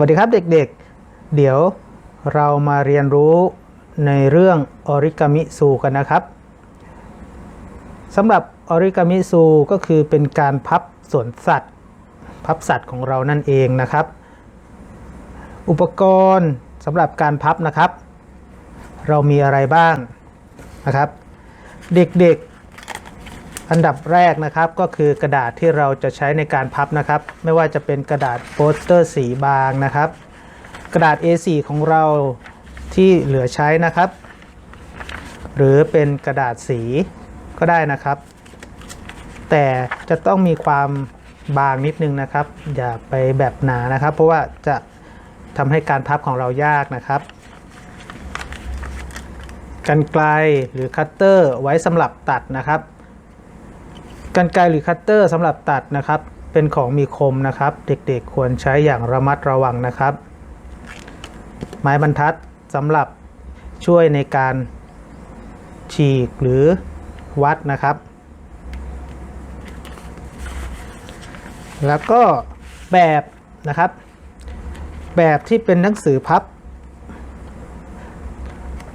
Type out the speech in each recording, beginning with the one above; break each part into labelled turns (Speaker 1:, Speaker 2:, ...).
Speaker 1: วัสดีครับเด็กๆเดี๋ยวเรามาเรียนรู้ในเรื่องออริกามิซูกันนะครับสำหรับออริกามิซูก็คือเป็นการพับส่วนสัตว์ พับสัตว์ของเรานั่นเองนะครับ อุปกรณ์สำหรับการพับนะครับ เรามีอะไรบ้างนะครับ เด็กๆ อันดับแรกนะครับก็คือกระดาษที่เราจะใช้ในการพับนะครับ ไม่ว่าจะเป็นกระดาษโปสเตอร์สีบางนะครับ กระดาษ A4 ของเราที่เหลือใช้นะครับ หรือเป็นกระดาษสีก็ได้นะครับ แต่จะต้องมีความบางนิดนึงนะครับ อย่าไปแบบหนานะครับ เพราะว่าจะทำให้การพับของเรายากนะครับกันไกลหรือคัตเตอร์ไว้สำหรับตัดนะครับ กันไกลหรือคัตเตอร์สำหรับตัดนะครับ เป็นของมีคมนะครับ เด็กๆควรใช้อย่างระมัดระวังนะครับ ไม้บรรทัดสำหรับช่วยในการฉีกหรือวัดนะครับ แล้วก็แบบนะครับ แบบที่เป็นหนังสือพับ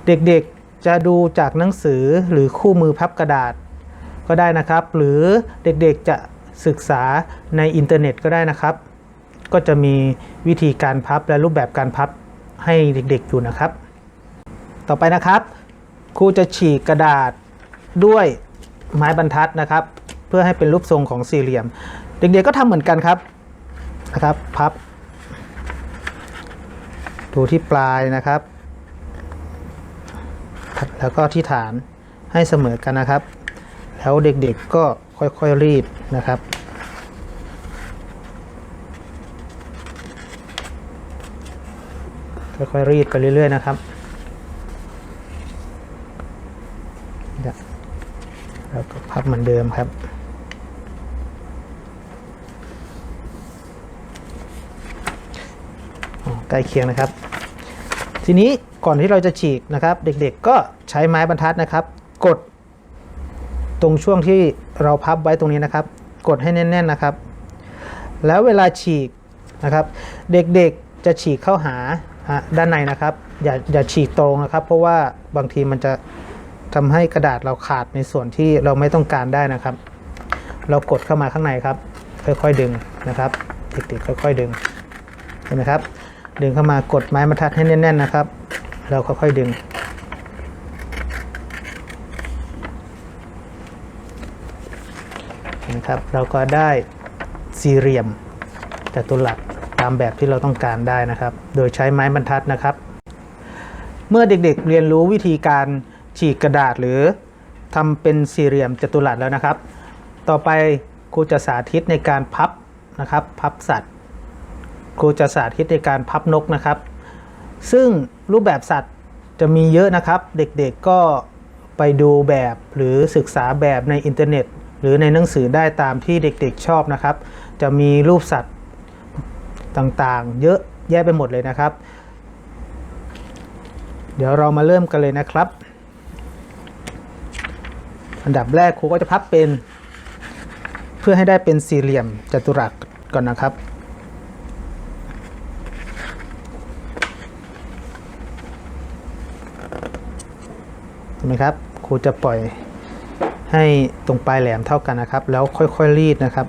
Speaker 1: เด็กๆจะดูจากหนังสือหรือคู่มือพับกระดาษ ก็ได้นะครับ หรือเด็กๆจะศึกษาในอินเทอร์เน็ตก็ได้นะครับ ก็จะมีวิธีการพับและรูปแบบการพับให้เด็กๆอยู่นะครับ ต่อไปนะครับ ครูจะฉีกกระดาษด้วยไม้บรรทัดนะครับ เพื่อให้เป็นรูปทรงของสี่เหลี่ยม เด็กๆก็ทำเหมือนกันครับนะครับพับ ดูที่ปลายนะครับ แล้วก็ที่ฐานให้เสมอกันนะครับ แล้วเด็กๆก็ค่อยๆรีดนะครับ ค่อยๆรีดไปเรื่อยๆนะครับแล้วก็พับเหมือนเดิมครับใกล้เคียงนะครับ ทีนี้ก่อนที่เราจะฉีกนะครับ เด็กๆก็ใช้ไม้บรรทัดนะครับ กด ตรงช่วงที่เราพับไว้ตรงนี้นะครับ กดให้แน่นๆนะครับ แล้วเวลาฉีกนะครับ เด็กๆจะฉีกเข้าหาด้านในนะครับ อย่าอย่าฉีกตรงนะครับ เพราะว่าบางทีมันจะทำให้กระดาษเราขาดในส่วนที่เราไม่ต้องการได้นะครับ เรากดเข้ามาข้างในครับ ค่อยๆดึงนะครับเด็กๆค่อยๆดึงเห็นไหมครับ ดึงเข้ามากดไม้บรรทัดให้แน่นๆนะครับแล้วค่อยๆดึง นะครับ เราก็ได้สี่เหลี่ยมจัตุรัสตามแบบที่เราต้องการได้นะครับ โดยใช้ไม้บรรทัดนะครับ เมื่อเด็กๆเรียนรู้วิธีการฉีกกระดาษหรือทำเป็นสี่เหลี่ยมจัตุรัสแล้วนะครับ ต่อไปครูจะสาธิตในการพับนะครับ พับสัตว์ครูจะสาธิตในการพับนกนะครับ ซึ่งรูปแบบสัตว์จะมีเยอะนะครับ เด็กๆก็ไปดูแบบหรือศึกษาแบบในอินเทอร์เน็ต หรือในหนังสือได้ตามที่เด็กๆชอบนะครับ จะมีรูปสัตว์ต่างๆ เยอะแยะไปหมดเลยนะครับ เดี๋ยวเรามาเริ่มกันเลยนะครับ อันดับแรกครูก็จะพับเป็น เพื่อให้ได้เป็นสี่เหลี่ยมจัตุรัสก่อนนะครับเห็นไหมครับครูจะปล่อย ให้ตรงปลายแหลมเท่ากันนะครับ แล้วค่อยๆรีดนะครับ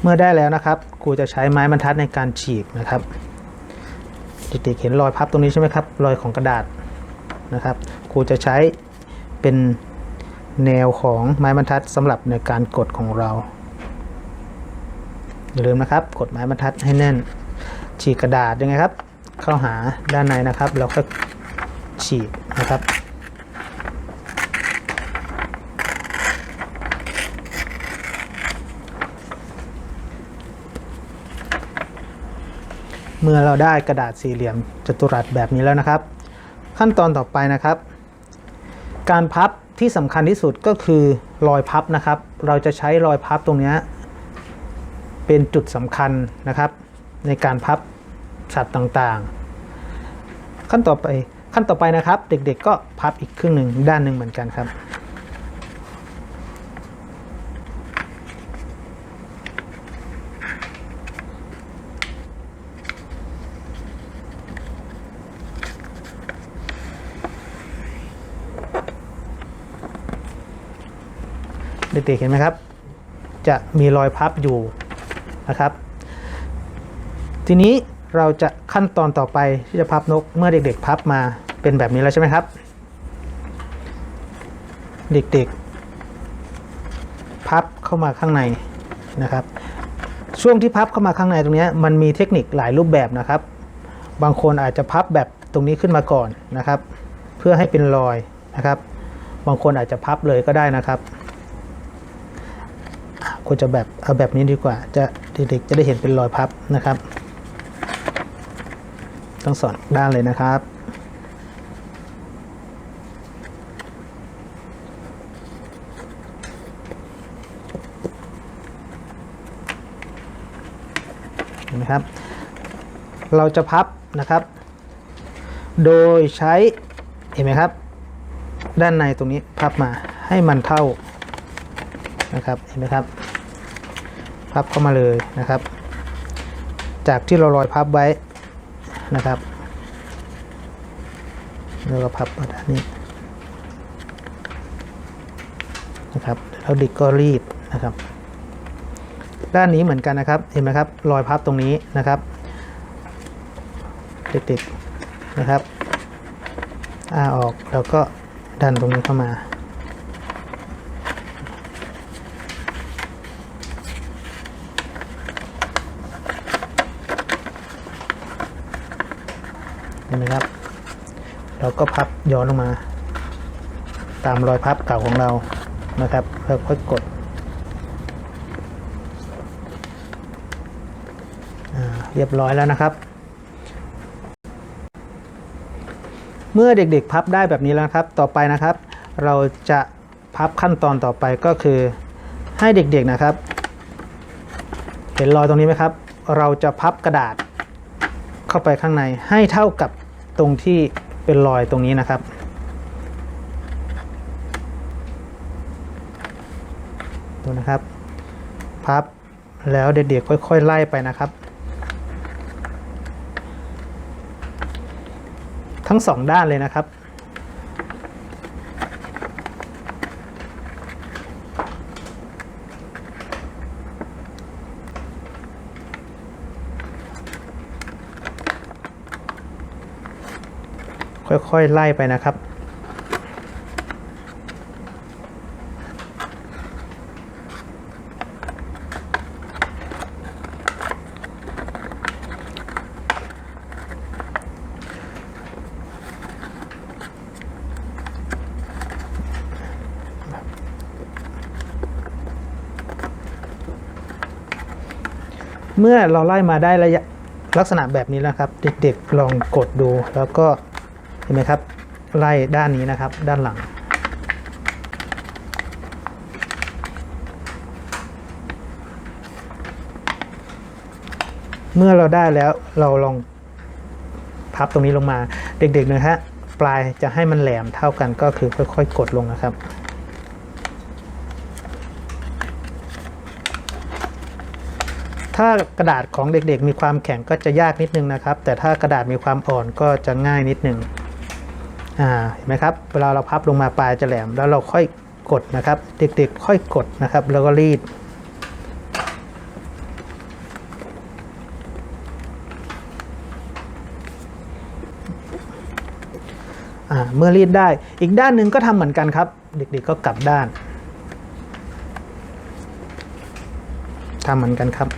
Speaker 1: เมื่อได้แล้วนะครับครูจะใช้ไม้บรรทัดในการฉีกนะครับเด็กๆเห็นรอยพับตรงนี้ใช่ไหมครับรอยของกระดาษนะครับครูจะใช้เป็นแนวของไม้บรรทัดสำหรับในการกดของเราอย่าลืมนะครับ กดไม้บรรทัดให้แน่น ฉีกกระดาษยังไงครับ เข้าหาด้านในนะครับแล้วก็ฉีกนะครับ เมื่อเราได้กระดาษสี่เหลี่ยมจัตุรัสแบบนี้แล้วนะครับ ขั้นตอนต่อไปนะครับ การพับที่สำคัญที่สุดก็คือรอยพับนะครับ เราจะใช้รอยพับตรงนี้เป็นจุดสำคัญนะครับ ในการพับสัตว์ต่างๆ ขั้นต่อไปขั้นต่อไปนะครับ เด็กๆก็พับอีกครึ่งหนึ่งด้านหนึ่งเหมือนกันครับ เด็กๆเห็นไหมครับ จะมีรอยพับอยู่นะครับ ทีนี้เราจะขั้นตอนต่อไปที่จะพับนกเมื่อเด็กๆพับมาเป็นแบบนี้แล้วใช่ไหมครับ เด็กๆ พับเข้ามาข้างในนะครับ ช่วงที่พับเข้ามาข้างในตรงนี้มันมีเทคนิคหลายรูปแบบนะครับ บางคนอาจจะพับแบบตรงนี้ขึ้นมาก่อนนะครับ เพื่อให้เป็นรอยนะครับ บางคนอาจจะพับเลยก็ได้นะครับควรจะแบบเอาแบบนี้ดีกว่าจะเด็กๆจะได้เห็นเป็นรอยพับนะครับ ทั้งสองด้านเลยนะครับ เห็นไหมครับ เราจะพับนะครับ โดยใช้เห็นไหมครับ ด้านในตรงนี้พับมาให้มันเท่านะครับเห็นไหมครับพับเข้ามาเลยนะครับ จากที่เราลอยพับไว้ นะครับ แล้วก็พับมาด้านนี้นะครับแล้วดิกก็รีดนะครับ ด้านนี้เหมือนกันนะครับ เห็นไหมครับ รอยพับตรงนี้นะครับเด็กๆนะครับอ้าออกแล้วก็ดันตรงนี้เข้ามา ห็นไหมครับ เราก็พับย้อนลงมา ตามรอยพับเก่าของเรานะครับแล้วค่อยกดเรียบร้อยแล้วนะครับ เมื่อเด็กๆพับได้แบบนี้แล้วครับ ต่อไปนะครับ เราจะพับขั้นตอนต่อไปก็คือให้เด็กๆนะครับ เห็นรอยตรงนี้ไหมครับ เราจะพับกระดาษเข้าไปข้างในให้เท่ากับ ตรงที่เป็นรอยตรงนี้นะครับ ดูนะครับ พับแล้วเด็กๆค่อย ๆ ไล่ไปนะครับ ทั้งสองด้านเลยนะครับ ค่อยๆไล่ไปนะครับ เมื่อเราไล่มาได้ระยะลักษณะแบบนี้นะครับ เด็กๆลองกดดูแล้วก็ เห็นไหมครับ ไล่ด้านนี้นะครับ ด้านหลัง เมื่อเราได้แล้วเราลองพับตรงนี้ลงมา เด็กๆนะฮะปลายจะให้มันแหลมเท่ากันก็คือค่อยๆกดลงนะครับถ้ากระดาษของเด็กๆ มีความแข็งก็จะยากนิดนึงนะครับ แต่ถ้ากระดาษมีความอ่อนก็จะง่ายนิดนึง อ่าเห็นไหมครับเวลาเราพับลงมาปลายจะแหลมแล้วเราค่อยกดนะครับ เด็กๆ ค่อยกดนะครับ แล้วก็รีด เมื่อรีดได้อีกด้านหนึ่งก็ทำเหมือนกันครับ เด็กๆก็กลับด้านทำเหมือนกันครับ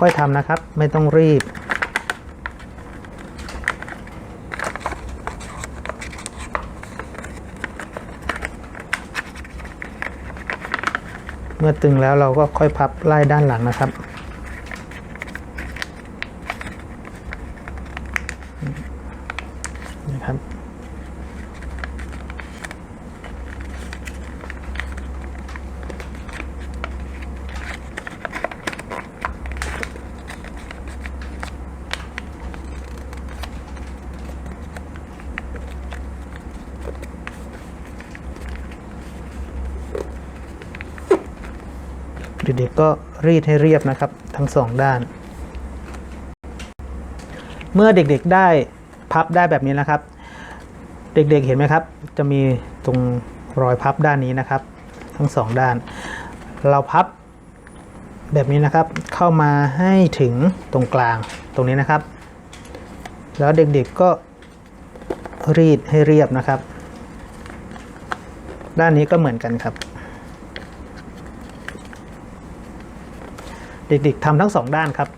Speaker 1: ค่อยๆทำนะครับ ไม่ต้องรีบ เมื่อตึงแล้วเราก็ค่อยพับไล่ด้านหลังนะครับ เด็กๆก็รีดให้เรียบนะครับ ทั้งสองด้าน เมื่อเด็กๆได้พับได้แบบนี้นะครับ เด็กๆเห็นไหมครับ จะมีตรงรอยพับด้านนี้นะครับ ทั้งสองด้าน เราพับแบบนี้นะครับ เข้ามาให้ถึงตรงกลางตรงนี้นะครับ แล้วเด็กๆก็รีดให้เรียบนะครับ ด้านนี้ก็เหมือนกันครับ เด็กๆทำทั้งสองด้านครับ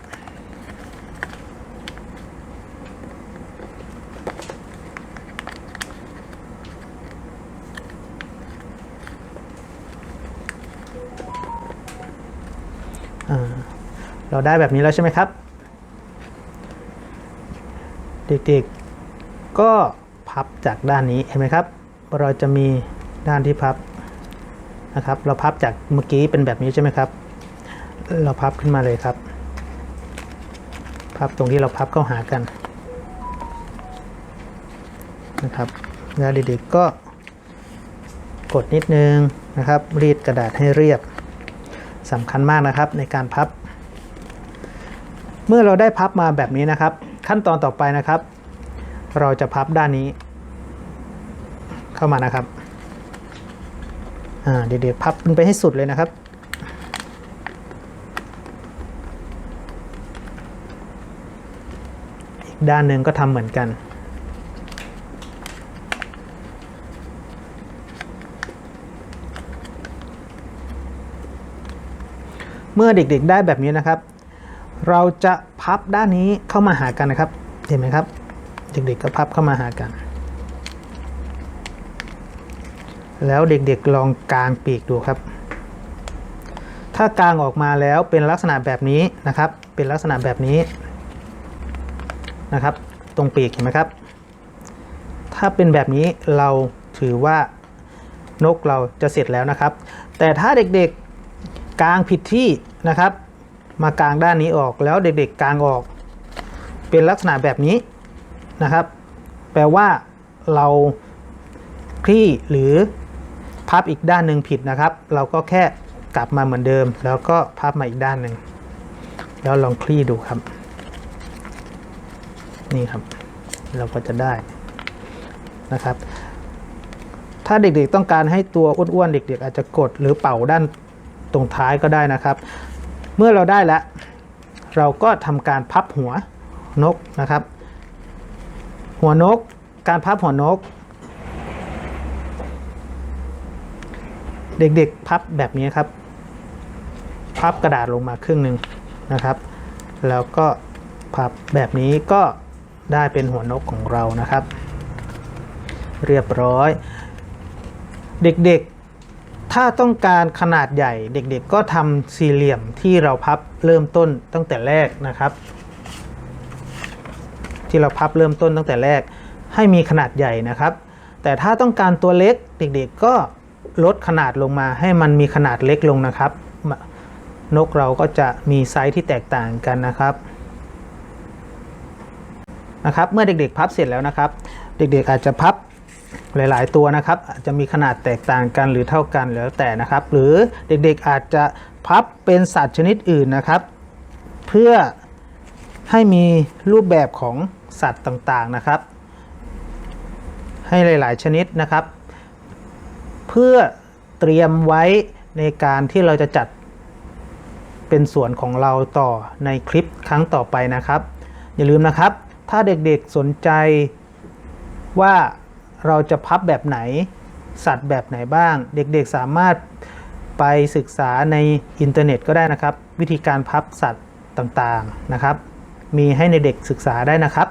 Speaker 1: เราได้แบบนี้แล้วใช่ไหมครับ เด็กๆ ก็พับจากด้านนี้เห็นไหมครับ เราจะมีด้านที่พับนะครับ เราพับจากเมื่อกี้เป็นแบบนี้ใช่ไหมครับ เราพับขึ้นมาเลยครับ พับตรงที่เราพับเข้าหากันนะครับแล้วเด็กๆก็กดนิดนึงนะครับ รีดกระดาษให้เรียบสำคัญมากนะครับในการพับ เมื่อเราได้พับมาแบบนี้นะครับ ขั้นตอนต่อไปนะครับ เราจะพับด้านนี้ เข้ามานะครับเด็กๆพับขึ้นไปให้สุดเลยนะครับ อีก ด้านหนึ่งก็ทำเหมือนกัน เมื่อเด็กๆได้แบบนี้นะครับ เราจะพับด้านนี้เข้ามาหากันนะครับ เห็นไหมครับ เด็กๆก็พับเข้ามาหากัน แล้วเด็กๆลองกางปีกดูครับถ้ากางออกมาแล้วเป็นลักษณะแบบนี้นะครับ เป็นลักษณะแบบนี้ นะครับ ตรงปีกเห็นไหมครับ ถ้าเป็นแบบนี้เราถือว่านกเราจะเสร็จแล้วนะครับ แต่ถ้าเด็กๆกางผิดที่นะครับ มากางด้านนี้ออกแล้วเด็กๆกางออก เป็นลักษณะแบบนี้นะครับ แปลว่าเราคลี่หรือพับอีกด้านหนึ่งผิดนะครับ เราก็แค่กลับมาเหมือนเดิม แล้วก็พับมาอีกด้านหนึ่งแล้วลองคลี่ดูครับ นี่ครับ เราก็จะได้นะครับ ถ้าเด็กๆต้องการให้ตัวอ้วนๆเด็ก ๆ อาจจะกดหรือเป่าด้านตรงท้ายก็ได้นะครับ เมื่อเราได้แล้ว เราก็ทำการพับหัวนกนะครับ หัวนกการพับหัวนก เด็กๆพับแบบนี้ครับ พับกระดาษลงมาครึ่งหนึ่งนะครับ แล้วก็พับแบบนี้ก็ ได้เป็นหัวนกของเรานะครับ เรียบร้อย เด็กๆ ถ้าต้องการขนาดใหญ่ เด็กๆ ก็ทำสี่เหลี่ยมที่เราพับเริ่มต้นตั้งแต่แรกนะครับ ที่เราพับเริ่มต้นตั้งแต่แรก ให้มีขนาดใหญ่นะครับ แต่ถ้าต้องการตัวเล็กเด็กๆ ก็ลดขนาดลงมาให้มันมีขนาดเล็กลงนะครับ นกเราก็จะมีไซส์ที่แตกต่างกันนะครับ นะครับเมื่อเด็กๆพับเสร็จแล้วนะครับ เด็กๆอาจจะพับหลาย ๆ ตัวนะครับอาจจะมีขนาดแตกต่างกันหรือเท่ากันแล้วแต่นะครับ หรือเด็กๆอาจจะพับเป็นสัตว์ชนิดอื่นนะครับ เพื่อให้มีรูปแบบของสัตว์ต่างๆนะครับ ให้หลาย ๆ ชนิดนะครับ เพื่อเตรียมไว้ในการที่เราจะจัดเป็นส่วนของเราต่อในคลิปครั้งต่อไปนะครับ อย่าลืมนะครับ ถ้าเด็กๆสนใจว่าเราจะพับแบบไหน สัตว์แบบไหนบ้าง เด็กๆสามารถไปศึกษาในอินเทอร์เน็ตก็ได้นะครับ วิธีการพับสัตว์ต่างๆนะครับ มีให้ในเด็กศึกษาได้นะครับ